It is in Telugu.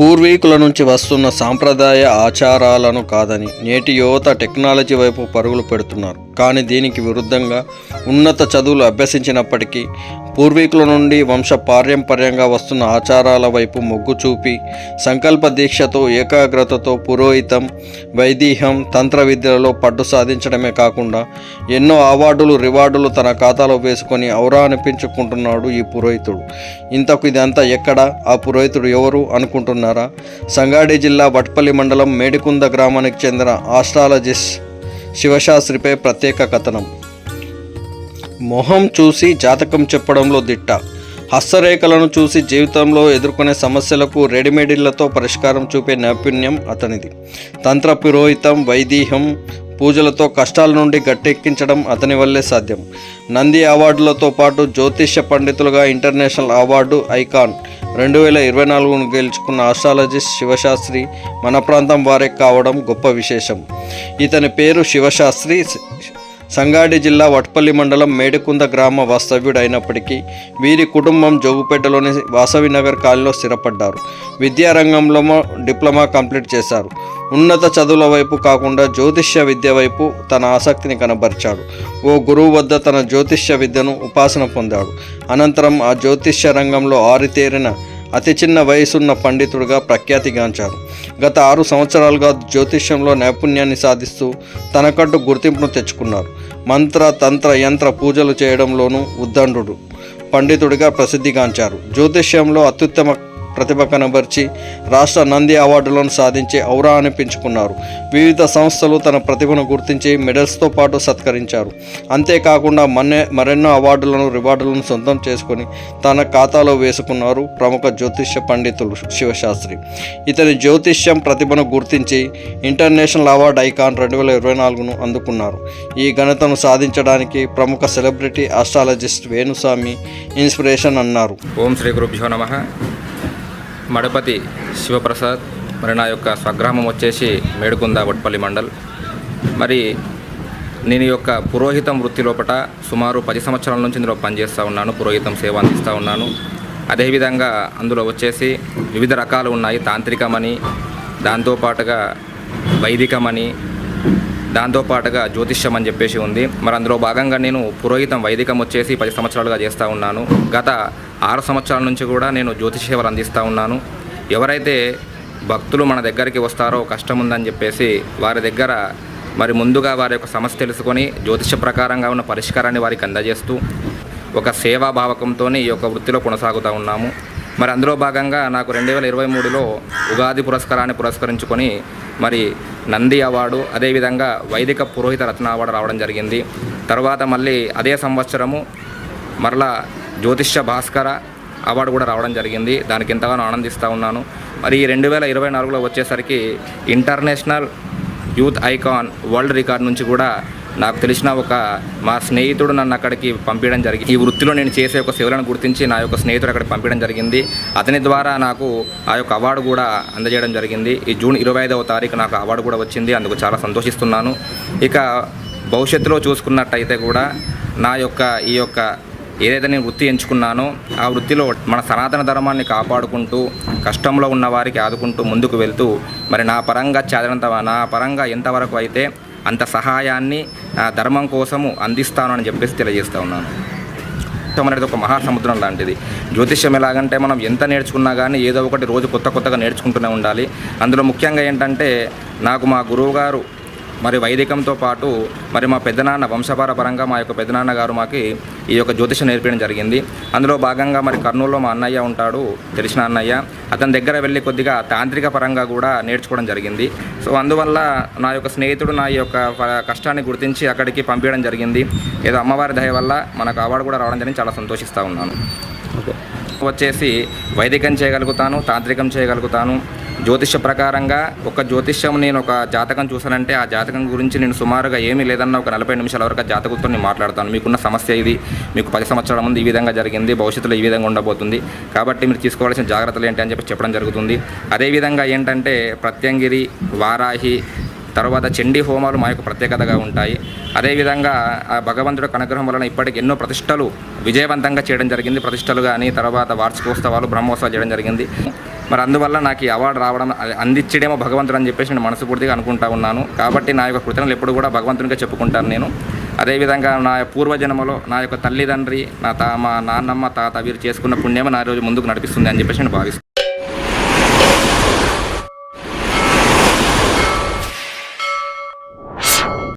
పూర్వీకుల నుంచి వస్తున్న సాంప్రదాయ ఆచారాలను కాదని నేటి యువత టెక్నాలజీ వైపు పరుగులు పెడుతున్నారు. కానీ దీనికి విరుద్ధంగా ఉన్నత చదువులు అభ్యసించినప్పటికీ పూర్వీకుల నుండి వంశ పారంపర్యంగా వస్తున్న ఆచారాల వైపు మొగ్గు చూపి సంకల్ప దీక్షతో ఏకాగ్రతతో పురోహితం వైదీహం తంత్ర విద్యలలో పట్టు సాధించడమే కాకుండా ఎన్నో అవార్డులు రివార్డులు తన ఖాతాలో వేసుకొని ఔరా అనిపించుకుంటున్నాడు ఈ పురోహితుడు. ఇంతకు ఇదంతా ఎక్కడ? ఆ పురోహితుడు ఎవరు అనుకుంటున్నారా? సంగాడి జిల్లా వట్పల్లి మండలం మేడికుంద గ్రామానికి చెందిన ఆస్ట్రాలజిస్ట్ శివశాస్త్రిపై ప్రత్యేక కథనం. మొహం చూసి జాతకం చెప్పడంలో దిట్ట. హస్తరేఖలను చూసి జీవితంలో ఎదుర్కొనే సమస్యలకు రెడీమేడ్లతో పరిష్కారం చూపే నైపుణ్యం అతనిది. తంత్ర పురోహితం వైదీహం పూజలతో కష్టాల నుండి గట్టెక్కించడం అతని వల్లే సాధ్యం. నంది అవార్డులతో పాటు జ్యోతిష్య పండితులుగా ఇంటర్నేషనల్ అవార్డు ఐకాన్. రెండు వేల ఇరవై నాలుగును గెలుచుకున్న ఆస్ట్రాలజిస్ట్ శివశాస్త్రి మన ప్రాంతం వారే కావడం గొప్ప విశేషం. ఇతని పేరు శివశాస్త్రి సంగారెడ్డి జిల్లా వట్పల్లి మండలం మేడికుంద గ్రామ వాస్తవ్యుడు అయినప్పటికీ వీరి కుటుంబం జోగుపేటలోని వాసవి నగర్ కాలనీలో స్థిరపడ్డారు. విద్యారంగంలో డిప్లొమా కంప్లీట్ చేశారు. ఉన్నత చదువుల వైపు కాకుండా జ్యోతిష్య విద్య వైపు తన ఆసక్తిని కనబరిచాడు. ఓ గురువు వద్ద తన జ్యోతిష్య విద్యను ఉపాసన పొందాడు. అనంతరం ఆ జ్యోతిష్య రంగంలో ఆరితేరిన అతి చిన్న వయసున్న పండితుడిగా ప్రఖ్యాతిగాంచారు గత ఆరు సంవత్సరాలుగా జ్యోతిష్యంలో నైపుణ్యాన్ని సాధిస్తూ తనకంటూ గుర్తింపును తెచ్చుకున్నారు మంత్ర తంత్ర యంత్ర పూజలు చేయడంలోనూ ఉద్దండు. పండితుడిగా ప్రసిద్ధిగాంచారు జ్యోతిష్యంలో అత్యుత్తమ ప్రతిభ కనబర్చి రాష్ట్ర నంది అవార్డులను సాధించి ఔరా అనిపించుకున్నారు వివిధ సంస్థలు తన ప్రతిభను గుర్తించి మెడల్స్తో పాటు సత్కరించారు. అంతేకాకుండా మన్నే మరెన్నో అవార్డులను రివార్డులను సొంతం చేసుకుని తన ఖాతాలో వేసుకున్నారు ప్రముఖ జ్యోతిష్య పండితులు శివశాస్త్రి. ఇతని జ్యోతిష్యం ప్రతిభను గుర్తించి ఇంటర్నేషనల్ అవార్డు ఐకాన్ రెండు వేల ఇరవై నాలుగును అందుకున్నారు. ఈ ఘనతను సాధించడానికి ప్రముఖ సెలబ్రిటీ ఆస్ట్రాలజిస్ట్ వేణుస్వామి ఇన్స్పిరేషన్ అన్నారు. ఓం శ్రీ గురుభ్యో నమ. మడపతి శివప్రసాద్. మరి నా యొక్క స్వగ్రామం వచ్చేసి మేడుకుంద వట్పల్లి మండల్. మరి నేను యొక్క పురోహితం వృత్తి లోపట సుమారు పది సంవత్సరాల నుంచి ఇందులో పనిచేస్తూ ఉన్నాను పురోహితం సేవ అందిస్తూ ఉన్నాను. అదేవిధంగా అందులో వచ్చేసి వివిధ రకాలు ఉన్నాయి తాంత్రికమని దాంతోపాటుగా వైదికమని దాంతోపాటుగా జ్యోతిష్యం అని చెప్పేసి ఉంది. మరి అందులో భాగంగా నేను పురోహితం వైదికం వచ్చేసి పది సంవత్సరాలుగా చేస్తూ ఉన్నాను. గత ఆరు సంవత్సరాల నుంచి కూడా నేను జ్యోతిష సేవలు అందిస్తూ ఉన్నాను. ఎవరైతే భక్తులు మన దగ్గరికి వస్తారో కష్టం ఉందని చెప్పేసి వారి దగ్గర మరి ముందుగా వారి యొక్క సమస్య తెలుసుకొని జ్యోతిష ప్రకారంగా ఉన్న పరిష్కారాన్ని వారికి అందజేస్తూ ఒక సేవా భావకంతో ఈ యొక్క వృత్తిలో కొనసాగుతూ ఉన్నాము. మరి అందులో భాగంగా నాకు రెండు వేల ఇరవై మూడులో ఉగాది పురస్కారాన్ని పురస్కరించుకొని మరి నంది అవార్డు అదేవిధంగా వైదిక పురోహిత రత్న అవార్డు రావడం జరిగింది. తర్వాత మళ్ళీ అదే సంవత్సరము మరలా జ్యోతిష్య భాస్కర అవార్డు కూడా రావడం జరిగింది. దానికి ఎంతగానో ఆనందిస్తూ ఉన్నాను. మరి ఈ రెండు వేల ఇరవై నాలుగులో వచ్చేసరికి international youth icon world record నుంచి కూడా నాకు తెలిసిన ఒక మా స్నేహితుడు నన్ను అక్కడికి పంపించడం జరిగింది. ఈ వృత్తిలో నేను చేసే ఒక సేవలను గుర్తించి నా యొక్క స్నేహితుడు అక్కడ పంపించడం జరిగింది. అతని ద్వారా నాకు ఆ యొక్క అవార్డు కూడా అందజేయడం జరిగింది. ఈ జూన్ ఇరవై ఐదవ తారీఖు నాకు అవార్డు కూడా వచ్చింది. అందుకు చాలా సంతోషిస్తున్నాను. ఇక భవిష్యత్తులో చూసుకున్నట్టయితే కూడా నా యొక్క ఈ యొక్క ఏదైతే నేను వృత్తి ఎంచుకున్నానో ఆ వృత్తిలో మన సనాతన ధర్మాన్ని కాపాడుకుంటూ కష్టంలో ఉన్న వారికి ఆదుకుంటూ ముందుకు వెళ్తూ మరి నా పరంగా చదివినంత నా పరంగా ఎంతవరకు అయితే అంత సహాయాన్ని ఆ ధర్మం కోసము అందిస్తాను అని చెప్పేసి తెలియజేస్తూ ఉన్నాను. జ్యోతిషం అనేది ఒక మహాసముద్రం లాంటిది. జ్యోతిష్యం ఎలాగంటే మనం ఎంత నేర్చుకున్నా కానీ ఏదో ఒకటి రోజు కొత్త కొత్తగా నేర్చుకుంటూనే ఉండాలి. అందులో ముఖ్యంగా ఏంటంటే నాకు మా గురువు గారు మరి వైదికంతో పాటు మరి మా పెద్దనాన్న వంశపార పరంగా మా యొక్క పెద్దనాన్న గారు మాకు ఈ యొక్క జ్యోతిషం నేర్పించడం జరిగింది. అందులో భాగంగా మరి కర్నూలులో మా అన్నయ్య ఉంటాడు తెలిసిన అన్నయ్య. అతని దగ్గర వెళ్ళి కొద్దిగా తాంత్రిక పరంగా కూడా నేర్చుకోవడం జరిగింది. సో అందువల్ల నా యొక్క స్నేహితుడు నా యొక్క కష్టాన్ని గుర్తించి అక్కడికి పంపించడం జరిగింది. ఏదో అమ్మవారి దయ వల్ల మనకు అవార్డు కూడా రావడం జరిగింది. చాలా సంతోషిస్తూ ఉన్నాను. వచ్చేసి వైదికం చేయగలుగుతాను తాంత్రికం చేయగలుగుతాను. జ్యోతిష్య ప్రకారంగా ఒక జ్యోతిష్యం నేను ఒక జాతకం చూసానంటే ఆ జాతకం గురించి నేను సుమారుగా ఏమీ లేదన్న ఒక నలభై నిమిషాల వరకు జాతకంతో నేను మాట్లాడతాను. మీకున్న సమస్య ఇది. మీకు పది సంవత్సరాల ముందు ఈ విధంగా జరిగింది. భవిష్యత్తులో ఈ విధంగా ఉండబోతుంది. కాబట్టి మీరు తీసుకోవాల్సిన జాగ్రత్తలు ఏంటి అని చెప్పి చెప్పడం జరుగుతుంది. అదేవిధంగా ఏంటంటే ప్రత్యంగిరి వారాహి తర్వాత చండీ హోమాలు మా యొక్క ప్రత్యేకతగా ఉంటాయి. అదేవిధంగా ఆ భగవంతుడి అనుగ్రహం వలన ఇప్పటికి ఎన్నో ప్రతిష్టలు విజయవంతంగా చేయడం జరిగింది. ప్రతిష్టలు కానీ తర్వాత వార్షికోత్సవాలు బ్రహ్మోత్సవాలు చేయడం జరిగింది. మరి అందువల్ల నాకు ఈ అవార్డు రావడం అందించడేమో భగవంతుడు అని చెప్పేసి నేను మనస్ఫూర్తిగా అనుకుంటా ఉన్నాను. కాబట్టి నా యొక్క కృతజ్ఞతలు ఎప్పుడు కూడా భగవంతునిగా చెప్పుకుంటాను నేను. అదేవిధంగా నా పూర్వజన్మలో నా యొక్క తల్లిదండ్రి నా తా మా నాన్నమ్మ తాత వీరు చేసుకున్న పుణ్యమే నా రోజు ముందుకు నడిపిస్తుంది అని చెప్పేసి నేను భావిస్తున్నాను.